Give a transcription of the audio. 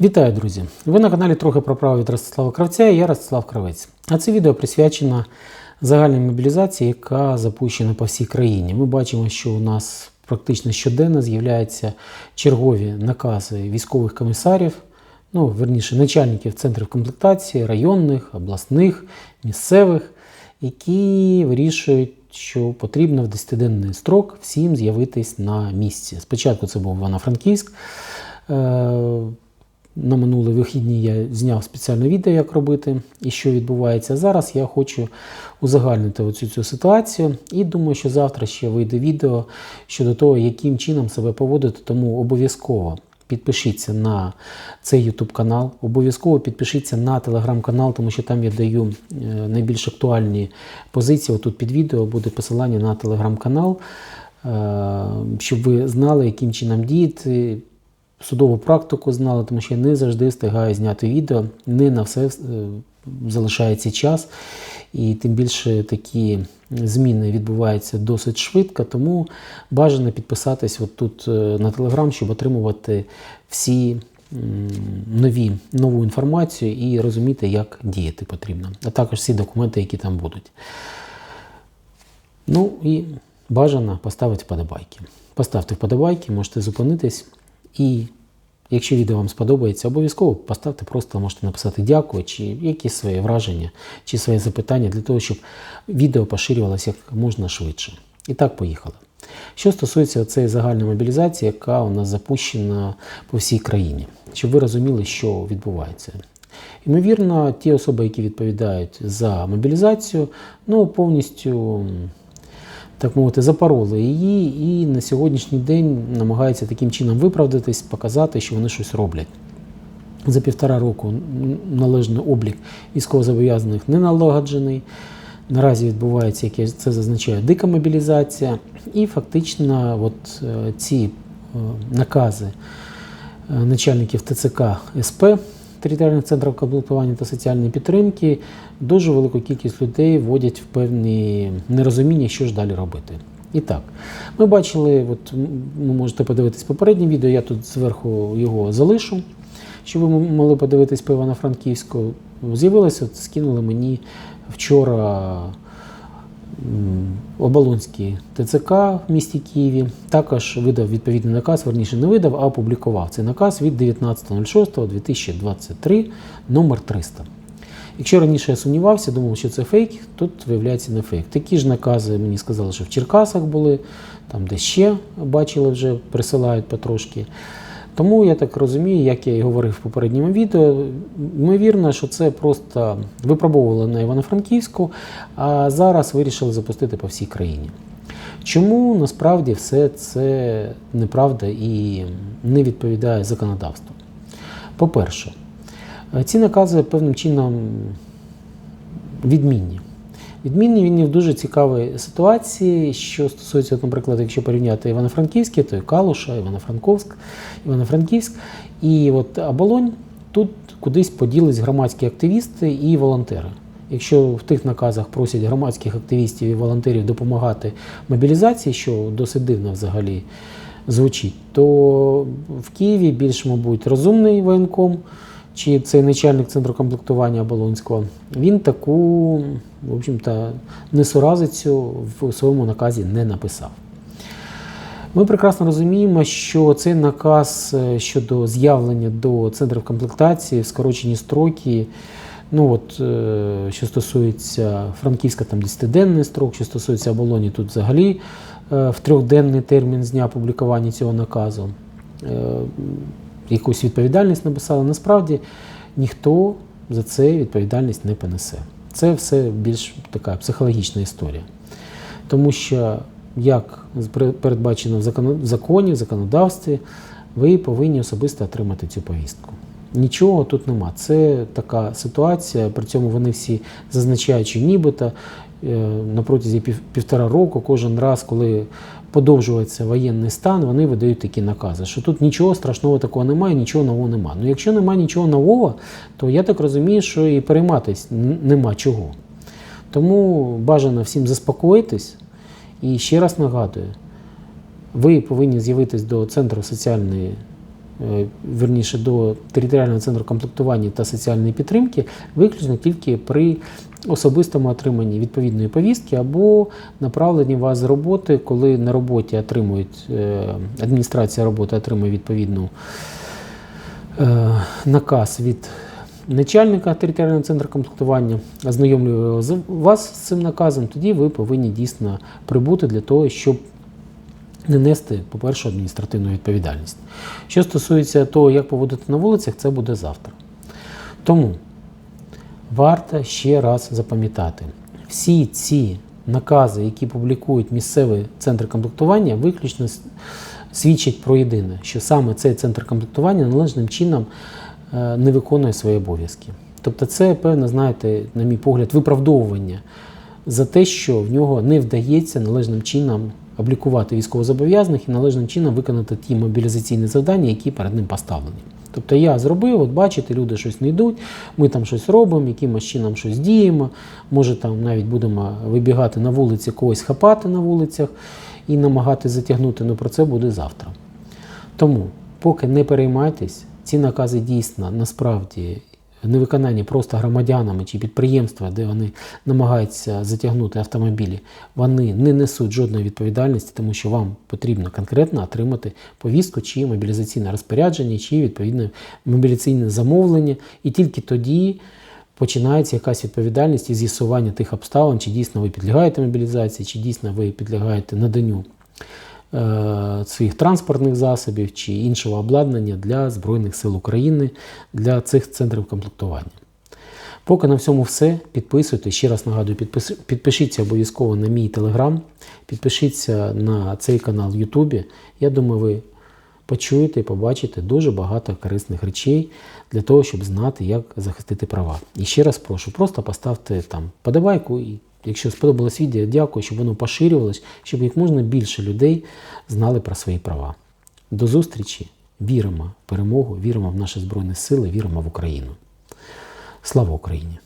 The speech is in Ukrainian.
Вітаю, друзі! Ви на каналі трохи про право від Ростислава Кравця і я Ростислав Кравець. А це відео присвячено загальній мобілізації, яка запущена по всій країні. Ми бачимо, що у нас практично щоденно з'являються чергові накази військових комісарів, ну, верніше, начальників центрів комплектації, районних, обласних, місцевих, які вирішують, що потрібно в 10-денний строк всім з'явитись на місці. Спочатку це був Івано-Франківськ. На минулі вихідні я зняв спеціальне відео, як робити і що відбувається. Зараз я хочу узагальнити оцю цю ситуацію і думаю, що завтра ще вийде відео щодо того, яким чином себе поводити. Тому обов'язково підпишіться на цей YouTube канал, обов'язково підпишіться на телеграм-канал, тому що там я даю е, найбільш актуальні позиції. Отут під відео буде посилання на телеграм-канал, е, щоб ви знали, яким чином діяти судову практику знали, тому що я не завжди встигаю зняти відео, не на все е, залишається час. І тим більше такі зміни відбуваються досить швидко, тому бажано підписатись тут е, на телеграм, щоб отримувати всі нові, нову інформацію і розуміти, як діяти потрібно, а також всі документи, які там будуть. Ну і бажано поставити вподобайки. Поставте вподобайки, можете зупинитись. І якщо відео вам сподобається, обов'язково поставте просто можете написати дякую, чи якісь свої враження, чи свої запитання для того, щоб відео поширювалося як можна швидше. І так, поїхали. Що стосується цієї загальної мобілізації, яка у нас запущена по всій країні, щоб ви розуміли, що відбувається. Ймовірно, ті особи, які відповідають за мобілізацію, ну повністю так мовити, запороли її, і на сьогоднішній день намагаються таким чином виправдатись, показати, що вони щось роблять. За півтора року належний облік військовозобов'язаних не налагоджений. Наразі відбувається, як я це зазначаю, дика мобілізація, і фактично от е, ці е, накази е, начальників ТЦК СП територіальних центрів комплектування та соціальної підтримки дуже велику кількість людей вводять в певні нерозуміння, що ж далі робити. І так, ми бачили, от ви можете подивитись попереднє відео, я тут зверху його залишу, щоб ви могли подивитись по Івано-Франківську. З'явилося, скинули мені вчора Оболонський ТЦК в місті Києві також видав відповідний наказ, верніше не видав, а опублікував цей наказ від 19.06.2023 номер 300. Якщо раніше я сумнівався, думав, що це фейк, тут виявляється не фейк. Такі ж накази мені сказали, що в Черкасах були, там де ще бачили, вже присилають потрошки. Тому я так розумію, як я і говорив в попередньому відео, ймовірно, що це просто випробовували на Івано-Франківську, а зараз вирішили запустити по всій країні. Чому насправді все це неправда і не відповідає законодавству? По-перше, ці накази певним чином відмінні. Відмінні він в дуже цікавій ситуації, що стосується, наприклад, якщо порівняти Івано-Франківське, то і Калуша, Івано-Франковськ, Івано-Франківськ. І от Оболонь тут кудись поділись громадські активісти і волонтери. Якщо в тих наказах просять громадських активістів і волонтерів допомагати мобілізації, що досить дивно взагалі звучить, то в Києві більш, мабуть, розумний воєнком чи цей начальник центру комплектування Оболонського, він таку, в общем-то, несуразицю в своєму наказі не написав. Ми прекрасно розуміємо, що цей наказ е, щодо з'явлення до центрів комплектації в скорочені строки. Ну от, е, Що стосується Франківська, там 10-денний строк, що стосується оболоні, тут взагалі е, в трьохденний термін з дня опублікування цього наказу якусь відповідальність написали. Насправді ніхто за це відповідальність не понесе. Це все більш така психологічна історія. Тому що, як передбачено в законі, в законодавстві, ви повинні особисто отримати цю повістку. Нічого тут нема. Це така ситуація, при цьому вони всі зазначають, що нібито е, на протязі півтора року, кожен раз, коли подовжується воєнний стан, вони видають такі накази, що тут нічого страшного такого немає, нічого нового немає. Ну якщо немає нічого нового, то я так розумію, що і перейматись нема чого. Тому бажано всім заспокоїтись. І ще раз нагадую, ви повинні з'явитись до Центру соціальної верніше до територіального центру комплектування та соціальної підтримки виключно тільки при особистому отриманні відповідної повістки або направленні вас з роботи, коли на роботі отримують е, адміністрація роботи отримує відповідну е, наказ від начальника територіального центру комплектування, ознайомлює вас з цим наказом, тоді ви повинні дійсно прибути для того, щоб не нести, по-перше, адміністративну відповідальність. Що стосується того, як поводити на вулицях, це буде завтра. Тому варто ще раз запам'ятати, всі ці накази, які публікують місцеві центри комплектування, виключно свідчать про єдине, що саме цей центр комплектування належним чином е, не виконує свої обов'язки. Тобто, це певне, знаєте, на мій погляд, виправдовування за те, що в нього не вдається належним чином облікувати військовозобов'язаних і належним чином виконати ті мобілізаційні завдання, які перед ним поставлені. Тобто я зробив, от бачите, люди щось не йдуть, ми там щось робимо, якимось чином щось діємо. Може там навіть будемо вибігати на вулиці, когось хапати на вулицях і намагатися затягнути, але про це буде завтра. Тому, поки не переймайтесь, ці накази дійсно насправді невиконання просто громадянами чи підприємства, де вони намагаються затягнути автомобілі, вони не несуть жодної відповідальності, тому що вам потрібно конкретно отримати повістку чи мобілізаційне розпорядження, чи відповідне мобілізаційне замовлення, і тільки тоді. Починається якась відповідальність і з'ясування тих обставин, чи дійсно ви підлягаєте мобілізації, чи дійсно ви підлягаєте наданню своїх транспортних засобів чи іншого обладнання для Збройних сил України для цих центрів комплектування. Поки на всьому все. Підписуйтесь. Ще раз нагадую, підпишіться обов'язково на мій телеграм, підпишіться на цей канал в Ютубі. Я думаю, ви почуєте і побачите дуже багато корисних речей для того, щоб знати, як захистити права. І ще раз прошу, просто поставте там подобайку і. Якщо сподобалось відео, дякую, щоб воно поширювалось, щоб як можна більше людей знали про свої права. До зустрічі! Віримо в перемогу, віримо в наші Збройні Сили, віримо в Україну. Слава Україні!